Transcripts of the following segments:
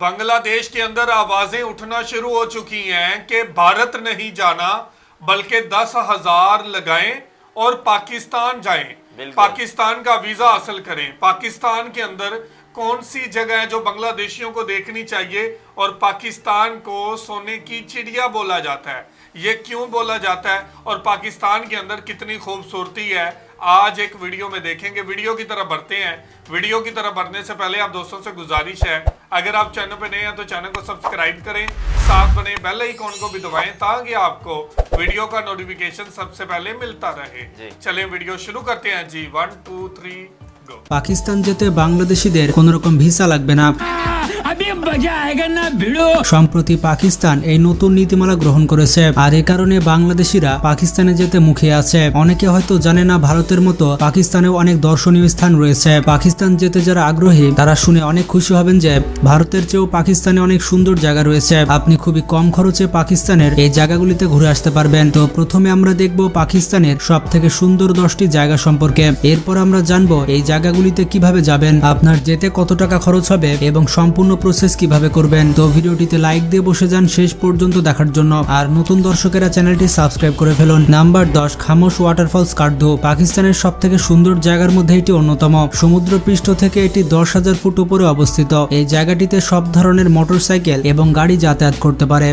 बांग्लादेश के अंदर आवाज़ें उठना शुरू हो चुकी हैं कि भारत नहीं जाना बल्कि दस हज़ार लगाएँ और पाकिस्तान जाएँ। पाकिस्तान का वीज़ा हासिल करें। पाकिस्तान के अंदर कौन सी जगह है जो बांग्लादेशियों को देखनी चाहिए और पाकिस्तान को सोने की चिड़िया बोला जाता है? ये क्यों बोला जाता है? और पाकिस्तान के अंदर कितनी खूबसूरती है? आज एक वीडियो में देखेंगे वीडियो की तरफ बढ़ते हैं वीडियो की तरफ बढ़ने से पहले आप दोस्तों से गुजारिश है अगर आप चैनल पे नए हैं तो चैनल को सब्सक्राइब करें साथ बने बेल आइकॉन को भी दबाएं ताकि आपको वीडियो का नोटिफिकेशन सबसे पहले मिलता रहे जी। चलें वीडियो शुरू करते हैं जी one two three go Pakistan যেতে বাংলাদেশিদের কোনো রকম ভিসা লাগবে না সম্প্রতি পাকিস্তান এই নতুন নীতিমালা গ্রহণ করেছে। আর এ কারণে বাংলাদেশিরা পাকিস্তানে যেতে মুখে আছে। অনেকে হয়তো জানে না ভারতের মতো পাকিস্তানেও অনেক দর্শনীয় স্থান রয়েছে। পাকিস্তান যেতে যারা আগ্রহী, তারা শুনে অনেক খুশি হবেন যে ভারতের চেয়েও পাকিস্তানে অনেক সুন্দর জায়গা রয়েছে। আপনি খুবই কম খরচে পাকিস্তানের এই জায়গাগুলিতে ঘুরে আসতে পারবেন। তো প্রথমে আমরা দেখব পাকিস্তানের সব থেকে সুন্দর দশটি জায়গা সম্পর্কে। এরপর আমরা জানব এই জায়গাগুলিতে কীভাবে যাবেন, আপনার যেতে কত টাকা খরচ হবে এবং সম্পূর্ণ প্রসেস কীভাবে করবেন? তো ভিডিওটিতে লাইক দিয়ে বসে যান। শেষ পর্যন্ত দেখার জন্য। আর নতুন দর্শকেরা চ্যানেলটি সাবস্ক্রাইব করে ফেলুন। নাম্বার দশ, খামোশ ওয়াটারফলস কার্ডো পাকিস্তানের সব থেকে সুন্দর জায়গার মধ্যে এটি অন্যতম। সমুদ্র পৃষ্ঠ থেকে এটি দশ হাজার ফুট উপরে অবস্থিত। এই জায়গাটিতে সব ধরনের মোটরসাইকেল এবং গাড়ি যাতায়াত করতে পারে।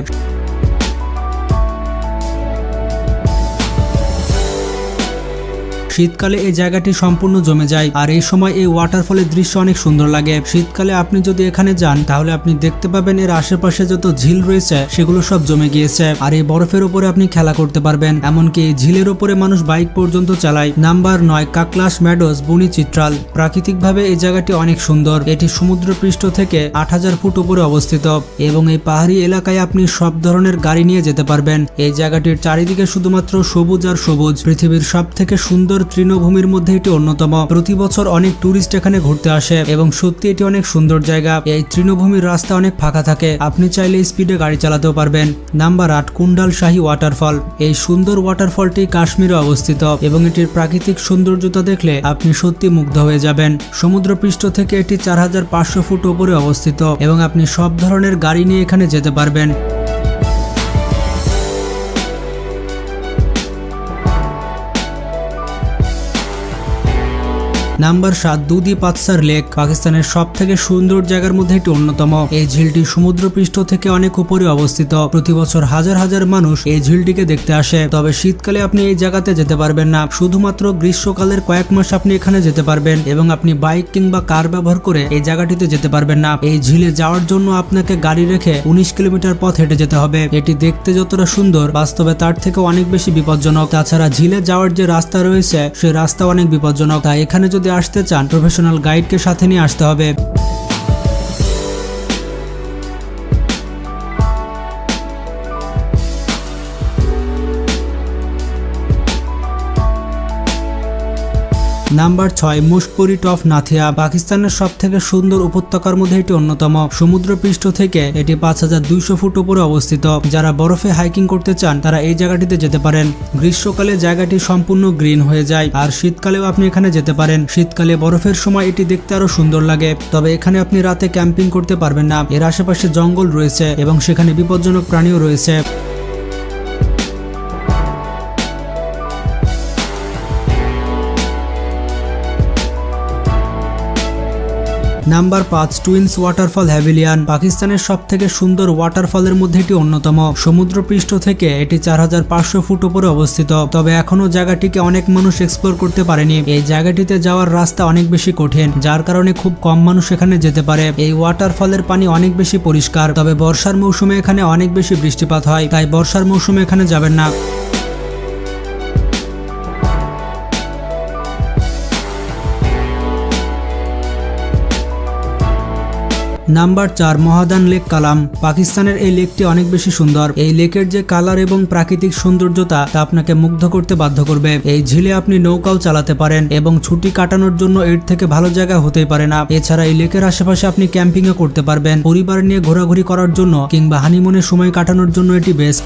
শীতকালে এই জায়গাটি সম্পূর্ণ জমে যায়, আর এই সময় এই ওয়াটারফলের দৃশ্য অনেক সুন্দর লাগে। শীতকালে আপনি যদি এখানে যান, তাহলে আপনি দেখতে পাবেন এর আশেপাশে যত ঝিল রয়েছে, সেগুলো সব জমে গিয়েছে, আর এই বরফের উপরে আপনি খেলা করতে পারবেন। এমনকি এই ঝিলের উপরে মানুষ বাইক পর্যন্ত চালায়। নাম্বার নয়, কাকলাস ম্যাডোস বনি চিত্রাল। প্রাকৃতিকভাবে এই জায়গাটি অনেক সুন্দর। এটি সমুদ্র পৃষ্ঠ থেকে আট হাজার ফুট উপরে অবস্থিত, এবং এই পাহাড়ি এলাকায় আপনি সব ধরনের গাড়ি নিয়ে যেতে পারবেন। এই জায়গাটির চারিদিকে শুধুমাত্র সবুজ আর সবুজ। পৃথিবীর সব থেকে সুন্দর তৃণভূমির মধ্যে এটি অন্যতম। প্রতি বছর অনেক ট্যুরিস্ট এখানে ঘুরতে আসে এবং সত্যি এটি অনেক সুন্দর জায়গা। এই তৃণভূমির রাস্তা অনেক ফাঁকা থাকে। আপনি চাইলে স্পিডে গাড়ি চালাতেও পারবেন। নাম্বার আট, কুন্ডাল শাহী ওয়াটারফল এই সুন্দর ওয়াটারফলটি কাশ্মীরে অবস্থিত এবং এটির প্রাকৃতিক সৌন্দর্যতা দেখলে আপনি সত্যি মুগ্ধ হয়ে যাবেন। সমুদ্রপৃষ্ঠ থেকে এটি চার হাজার পাঁচশো ফুট উপরে অবস্থিত এবং আপনি সব ধরনের গাড়ি নিয়ে এখানে যেতে পারবেন। নাম্বার সাত দুদি পাতসার লেক, পাকিস্তানের সব থেকে সুন্দর জায়গার মধ্যে একটি অন্যতম। এই ঝিলটি সমুদ্রপৃষ্ঠ থেকে অনেক উপরে অবস্থিত। প্রতি বছর হাজার হাজার মানুষ এই ঝিলটিকে দেখতে আসে। তবে শীতকালে আপনি এই জায়গাতে যেতে পারবেন না। শুধুমাত্র গ্রীষ্মকালের কয়েক মাস আপনি এখানে যেতে পারবেন এবং আপনি বাইক কিংবা কার ব্যবহার করে এই জায়গাটিতে যেতে পারবেন না। এই ঝিলে যাওয়ার জন্য আপনাকে গাড়ি রেখে উনিশ কিলোমিটার পথ হেঁটে যেতে হবে। এটি দেখতে যতটা সুন্দর, বাস্তবে তার থেকে অনেক বেশি বিপজ্জনক। তাছাড়া ঝিলে যাওয়ার যে রাস্তা রয়েছে সেই রাস্তা অনেক বিপজ্জনক। তাই এখানে যদি আসতে চান। প্রফেশনাল গাইডকে সাথে নিয়ে আসতে হবে। নাম্বার ছয় মুশপুরি টফ নাথিয়া, পাকিস্তানের সব থেকে সুন্দর উপত্যকার মধ্যে এটি অন্যতম। সমুদ্র পৃষ্ঠ থেকে এটি পাঁচ হাজার দুইশো ফুট উপরে অবস্থিত। যারা বরফে হাইকিং করতে চান, তারা এই জায়গাটিতে যেতে পারেন। গ্রীষ্মকালে জায়গাটি সম্পূর্ণ গ্রিন হয়ে যায়, আর শীতকালেও আপনি এখানে যেতে পারেন। শীতকালে বরফের সময় এটি দেখতে আরও সুন্দর লাগে, তবে এখানে আপনি রাতে ক্যাম্পিং করতে পারবেন না। এর আশেপাশে জঙ্গল রয়েছে এবং সেখানে বিপজ্জনক প্রাণীও রয়েছে। নাম্বার পাঁচ, টুইন্স ওয়াটারফল হ্যাভিলিয়ান, পাকিস্তানের সব থেকে সুন্দর ওয়াটারফলের মধ্যে এটি অন্যতম। সমুদ্র পৃষ্ঠ থেকে এটি চার হাজার পাঁচশো ফুট উপরে অবস্থিত। তবে এখনও জায়গাটিকে অনেক মানুষ এক্সপ্লোর করতে পারেনি। এই জায়গাটিতে যাওয়ার রাস্তা অনেক বেশি কঠিন, যার কারণে খুব কম মানুষ এখানে যেতে পারে। এই ওয়াটারফলের পানি অনেক বেশি পরিষ্কার, তবে বর্ষার মৌসুমে এখানে অনেক বেশি বৃষ্টিপাত হয়, তাই বর্ষার মৌসুমে এখানে যাবেন না। নাম্বার চার, মহাদান লেক কালাম। পাকিস্তানের এই লেকটি অনেক বেশি সুন্দর। এই লেকের যে কালার এবং প্রাকৃতিক সৌন্দর্যতা, তা আপনাকে মুগ্ধ করতে বাধ্য করবে। এই ঝিলে আপনি নৌকাও চালাতে পারেন এবং ছুটি কাটানোর জন্য এর থেকে ভালো জায়গা হতেই পারে না। এছাড়া এই লেকের আশেপাশে আপনি ক্যাম্পিংও করতে পারবেন। পরিবার নিয়ে ঘোরাঘুরি করার জন্য কিংবা হানিমুনের সময় কাটানোর জন্য এটি বেস্ট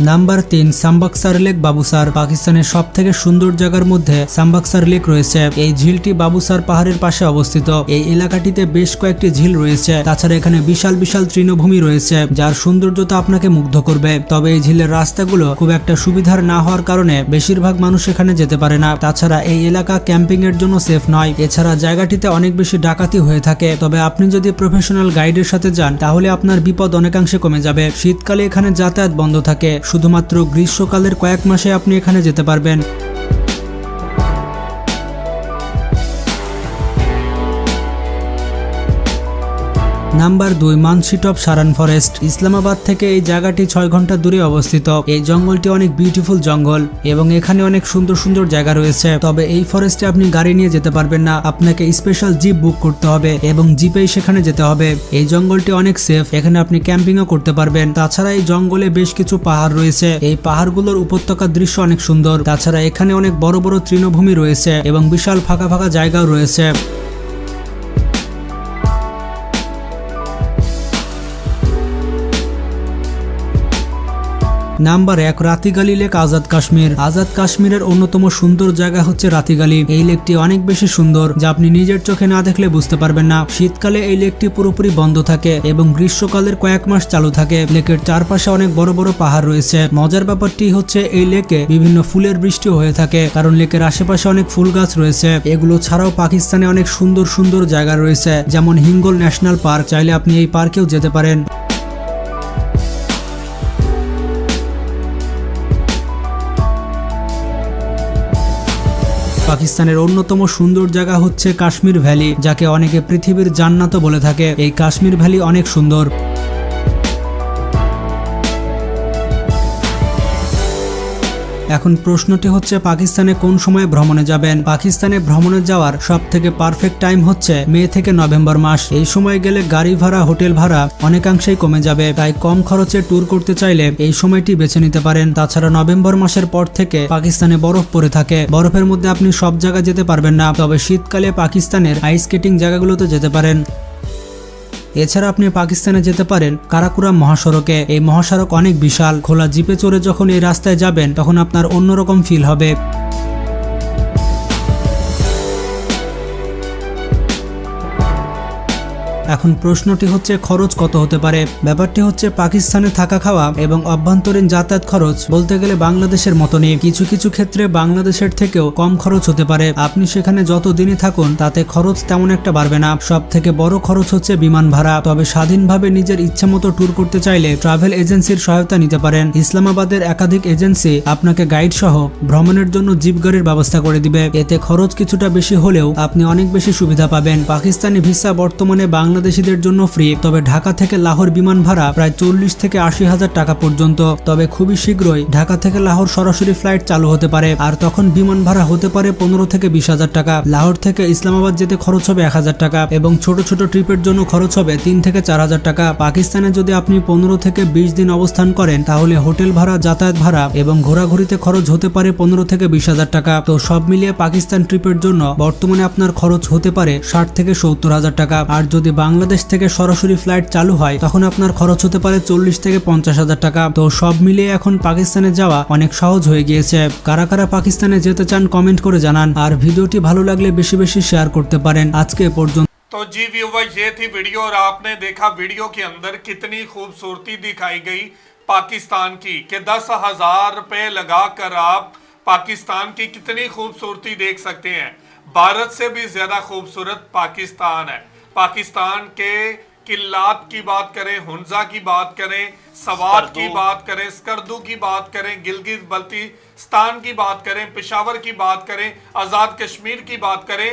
নাম্বার তিন, সাম্বাকসার লেক বাবুসার পাকিস্তানের সব থেকে সুন্দর জায়গার মধ্যে সাম্বাকসার লেক রয়েছে। এই ঝিলটি বাবুসার পাহাড়ের পাশে অবস্থিত। এই এলাকাটিতে বেশ কয়েকটি ঝিল রয়েছে। তাছাড়া এখানে বিশাল বিশাল তৃণভূমি রয়েছে, যার সৌন্দর্যতা আপনাকে মুগ্ধ করবে। তবে এই ঝিলের রাস্তাগুলো খুব একটা সুবিধার না হওয়ার কারণে বেশিরভাগ মানুষ এখানে যেতে পারে না। তাছাড়া এই এলাকা ক্যাম্পিং এর জন্য সেফ নয়। এছাড়া জায়গাটিতে অনেক বেশি ডাকাতি হয়ে থাকে। তবে আপনি যদি প্রফেশনাল গাইডের সাথে যান, তাহলে আপনার বিপদ অনেকাংশে কমে যাবে। শীতকালে এখানে যাতায়াত বন্ধ থাকে। শুধুমাত্র গ্রীষ্মকালের কয়েক মাসে আপনি এখানে যেতে পারবেন। নাম্বার দুই মানসিট অফ সারান ফরেস্ট। ইসলামাবাদ থেকে এই জায়গাটি ছয় ঘণ্টা দূরে অবস্থিত। এই জঙ্গলটি অনেক বিউটিফুল জঙ্গল এবং এখানে অনেক সুন্দর সুন্দর জায়গা রয়েছে। তবে এই ফরেস্টে আপনি গাড়ি নিয়ে যেতে পারবেন না। আপনাকে স্পেশাল জিপ বুক করতে হবে এবং জিপেই সেখানে যেতে হবে। এই জঙ্গলটি অনেক সেফ এখানে আপনি ক্যাম্পিংও করতে পারবেন। তাছাড়া এই জঙ্গলে বেশ কিছু পাহাড় রয়েছে। এই পাহাড়গুলোর উপত্যকার দৃশ্য অনেক সুন্দর। তাছাড়া এখানে অনেক বড় বড় তৃণভূমি রয়েছে এবং বিশাল ফাঁকা ফাঁকা জায়গাও রয়েছে। নাম্বার এক, রাতিগালি লেক আজাদ কাশ্মীর। আজাদ কাশ্মীরের অন্যতম সুন্দর জায়গা হচ্ছে রাতিগালি। এই লেকটি অনেক বেশি সুন্দর, যা আপনি নিজের চোখে না দেখলে বুঝতে পারবেন না। শীতকালে এই লেকটি পুরোপুরি বন্ধ থাকে এবং গ্রীষ্মকালের কয়েক মাস চালু থাকে। লেকের চারপাশে অনেক বড় বড় পাহাড় রয়েছে। মজার ব্যাপারটি হচ্ছে, এই লেকে বিভিন্ন ফুলের বৃষ্টি হয়ে থাকে, কারণ লেকের আশেপাশে অনেক ফুল গাছ রয়েছে। এগুলো ছাড়াও পাকিস্তানে অনেক সুন্দর সুন্দর জায়গা রয়েছে, যেমন হিঙ্গল ন্যাশনাল পার্ক। চাইলে আপনি এই পার্কেও যেতে পারেন। পাকিস্তানের অন্যতম সুন্দর জায়গা হচ্ছে কাশ্মীর ভ্যালি, যাকে অনেকে পৃথিবীর জান্নাত বলে থাকে। এই কাশ্মীর ভ্যালি অনেক সুন্দর। এখন প্রশ্নটি হচ্ছে, পাকিস্তানে কোন সময় ভ্রমণে যাবেন? পাকিস্তানে ভ্রমণে যাওয়ার সব থেকে পারফেক্ট টাইম হচ্ছে মে থেকে নভেম্বর মাস। এই সময় গেলে গাড়ি ভাড়া, হোটেল ভাড়া অনেকাংশেই কমে যাবে। তাই কম খরচে ট্যুর করতে চাইলে এই সময়টি বেছে নিতে পারেন। তাছাড়া নভেম্বর মাসের পর থেকে পাকিস্তানে বরফ পড়ে থাকে। বরফের মধ্যে আপনি সব জায়গায় যেতে পারবেন না। তবে শীতকালে পাকিস্তানের আইস স্কেটিং জায়গাগুলোতে যেতে পারেন। এছাড়া আপনি পাকিস্তানে যেতে পারেন কারাকুরাম মহাসড়কে। এই মহাসড়ক অনেক বিশাল, খোলা জিপে চড়ে যখন এই রাস্তায় যাবেন, তখন আপনার অন্যরকম ফিল হবে। এখন প্রশ্নটি হচ্ছে, খরচ কত হতে পারে? ব্যাপারটি হচ্ছে, পাকিস্তানে থাকা খাওয়া এবং অভ্যন্তরীণ যাতায়াত খরচ বলতে গেলে বাংলাদেশের মতনই কিছু কিছু ক্ষেত্রে বাংলাদেশের থেকেও কম খরচ হতে পারে। আপনি সেখানে যত দিনই থাকুন, তাতে খরচ তেমন একটা বাড়বে না। সব থেকে বড় খরচ হচ্ছে বিমান ভাড়া। তবে স্বাধীনভাবে নিজের ইচ্ছে মতো ট্যুর করতে চাইলে ট্রাভেল এজেন্সির সহায়তা নিতে পারেন। ইসলামাবাদের একাধিক এজেন্সি আপনাকে গাইড সহ ভ্রমণের জন্য জিপ গাড়ির ব্যবস্থা করে দিবে। এতে খরচ কিছুটা বেশি হলেও আপনি অনেক বেশি সুবিধা পাবেন। পাকিস্তানি ভিসা বর্তমানে বাংলাদেশিদের জন্য ফ্রি তবে ঢাকা থেকে লাহোর বিমান ভাড়া প্রায় চল্লিশ থেকে আশি হাজার টাকা পর্যন্ত। তবে খুবই শীঘ্রই ঢাকা থেকে লাহোর সরাসরি ফ্লাইট চালু হতে পারে, আর তখন বিমান ভাড়া হতে পারে পনেরো থেকে বিশ হাজার টাকা। লাহোর থেকে ইসলামাবাদ যেতে খরচ হবে এক হাজার টাকা এবং ছোট ছোট ট্রিপের জন্য খরচ হবে তিন থেকে চার হাজার টাকা। পাকিস্তানে যদি আপনি পনেরো থেকে বিশ দিন অবস্থান করেন, তাহলে হোটেল ভাড়া, যাতায়াত ভাড়া এবং ঘোরাঘুরিতে খরচ হতে পারে পনেরো থেকে বিশ হাজার টাকা। তো সব মিলিয়ে পাকিস্তান ট্রিপের জন্য বর্তমানে আপনার খরচ হতে পারে ষাট থেকে সত্তর হাজার টাকা। আর যদি বাংলাদেশ থেকে সরাসরি ফ্লাইট চালু হয় তখন আপনার খরচ হতে পারে চল্লিশ থেকে পঞ্চাশ হাজার টাকা তো সব মিলিয়ে এখন পাকিস্তানে যাওয়া অনেক সহজ হয়ে গিয়েছে কারা কারা পাকিস্তানে যেতে চান কমেন্ট করে জানান আর ভিডিওটি ভালো লাগলে বেশি বেশি শেয়ার করতে পারেন আজকে এ পর্যন্ত तो जी व्यूवर ये थी वीडियो और आपने देखा वीडियो के अंदर कितनी खूबसूरती दिखाई गई पाकिस्तान की कि दस हजार रुपए लगाकर आप पाकिस्तान की कितनी खूबसूरती देख सकते हैं भारत से भी ज्यादा खूबसूरत पाकिस्तान है पाकिस्तान के किल्लात की बात करें हुंजा की बात करें सवात की बात करें स्कर्दू की बात करें गिलगित बल्तिस्तान की बात करें पिशावर की बात करें आज़ाद कश्मीर की बात करें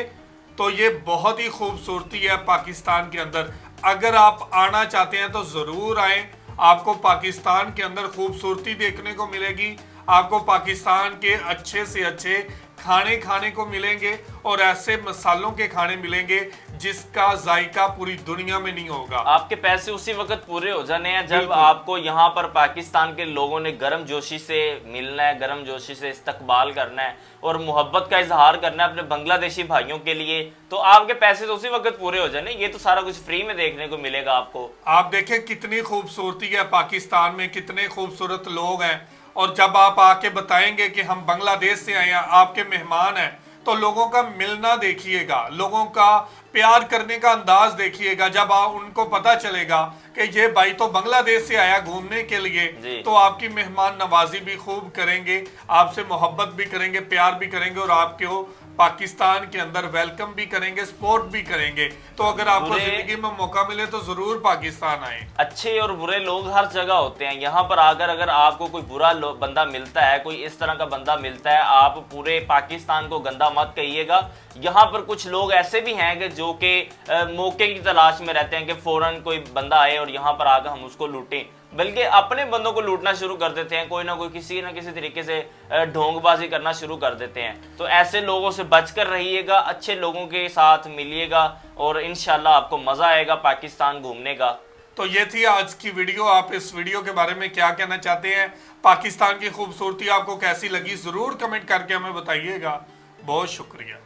तो ये बहुत ही खूबसूरती है पाकिस्तान के अंदर। अगर आप आना चाहते हैं तो ज़रूर आए। आपको पाकिस्तान के अंदर खूबसूरती देखने को मिलेगी। आपको पाकिस्तान के अच्छे से अच्छे खाने खाने को मिलेंगे और ऐसे मसालों के खाने मिलेंगे जिसका जायका पूरी दुनिया में नहीं होगा। आपके पैसे उसी वक्त पूरे हो जाने हैं जब आपको यहाँ पर पाकिस्तान के लोगों ने गर्म जोशी से मिलना है गर्म जोशी से इस्तकबाल करना है और मोहब्बत का इजहार करना है अपने बांग्लादेशी भाइयों के लिए तो आपके पैसे तो उसी वक्त पूरे हो जाने ये तो सारा कुछ फ्री में देखने को मिलेगा आपको। आप देखें कितनी खूबसूरती है पाकिस्तान में कितने खूबसूरत लोग हैं। और जब आप आके बताएँगे कि हम बांग्लादेश से आए हैं आपके मेहमान हैं तो लोगों का मिलना देखिएगा लोगों का प्यार करने का अंदाज देखिएगा जब आप उनको पता चलेगा कि ये भाई तो बांग्लादेश से आया घूमने के लिए तो आपकी मेहमान नवाजी भी खूब करेंगे आपसे मोहब्बत भी करेंगे प्यार भी करेंगे और आपको पाकिस्तान के अंदर वेलकम भी करेंगे सपोर्ट भी करेंगे। तो अगर आपको ज़िंदगी में मौका मिले तो ज़रूर पाकिस्तान आए। अच्छे और बुरे लोग हर जगह होते हैं। यहाँ पर आकर अगर आपको कोई बुरा बंदा मिलता है कोई इस तरह का बंदा मिलता है आप पूरे पाकिस्तान को गंदा मत कहिएगा। यहाँ पर कुछ लोग ऐसे भी हैं कि जो कि मौके की तलाश में रहते हैं कि फ़ौरन कोई बंदा आए और यहाँ पर आकर हम उसको लूटें। बल्कि अपने बंदों को लूटना शुरू कर देते हैं, कोई ना कोई किसी ना किसी तरीके से ढोंगबाजी करना शुरू कर देते हैं। तो ऐसे लोगों से बचकर रहिएगा, अच्छे लोगों के साथ मिलिएगा और इंशाल्लाह आपको मज़ा आएगा पाकिस्तान घूमने का। तो ये थी आज की वीडियो। आप इस वीडियो के बारे में क्या कहना चाहते हैं? पाकिस्तान की खूबसूरती आपको कैसी लगी? ज़रूर कमेंट करके हमें बताइएगा। बहुत शुक्रिया।